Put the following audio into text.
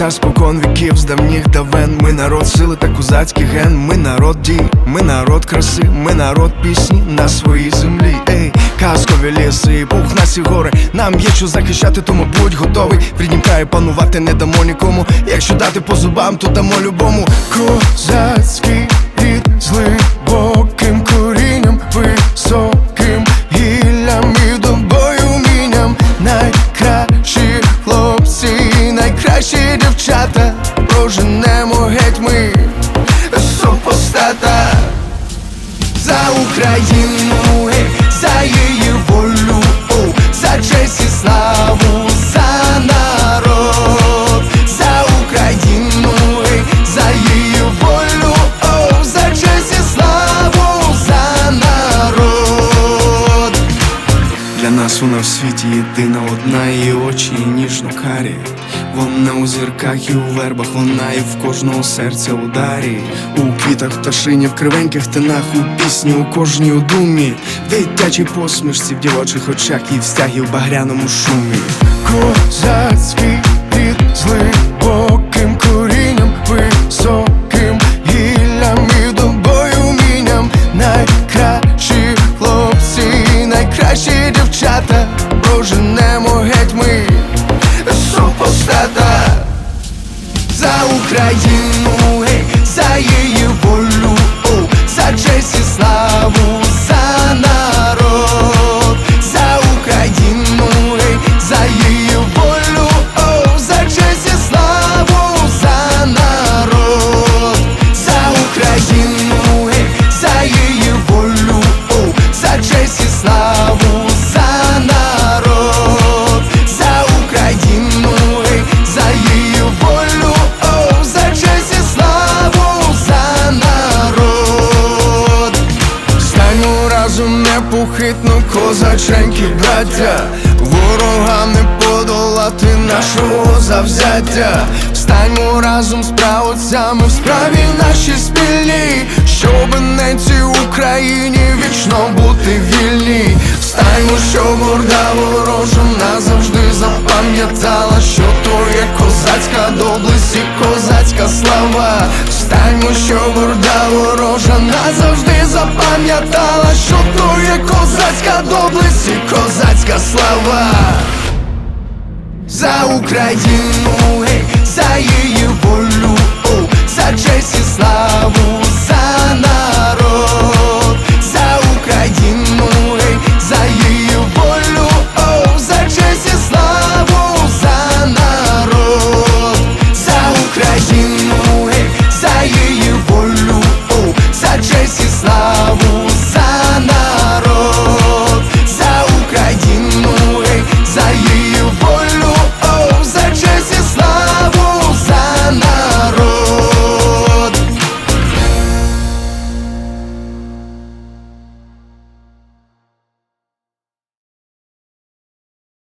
та спокон віків з давніх давен. Ми народ сили та козацький ген. Ми народ дій, ми народ краси, ми народ пісні на своїй землі. Ей, казкові ліси, пухнасті гори. Нам є що захищати, тому будь готовий. В ріднім краї панувати не дамо нікому. Якщо дати по зубам, то дамо любому. Козацький рід з найкращі дівчата. Проженемо геть ми супостата за Україну, за її єдина, одна її очі ніжно карі. Вона у зірках і у вербах, вона і в кожного серця ударі. У квітах пташині, в кривеньких тинах, у пісні, у кожній у думі, в дитячій посмішці, в дівочих очах і в стягі в багряному шумі. Козацький рід за непохитно, козаченьки, браття, ворогам не подолати нашого завзяття. Станьмо разом з правоцями в справі нашій спільній, щоб ненці Україні вічно бути вільні. Встаньмо, щоб горда ворожа назавжди запам'ятала, що то є козацька доблесть і козацька слава. Встаньмо, що горда ворожа назавжди запам'ятала, що то є козацька доблесть і козацька слава. За Україну, гей, за її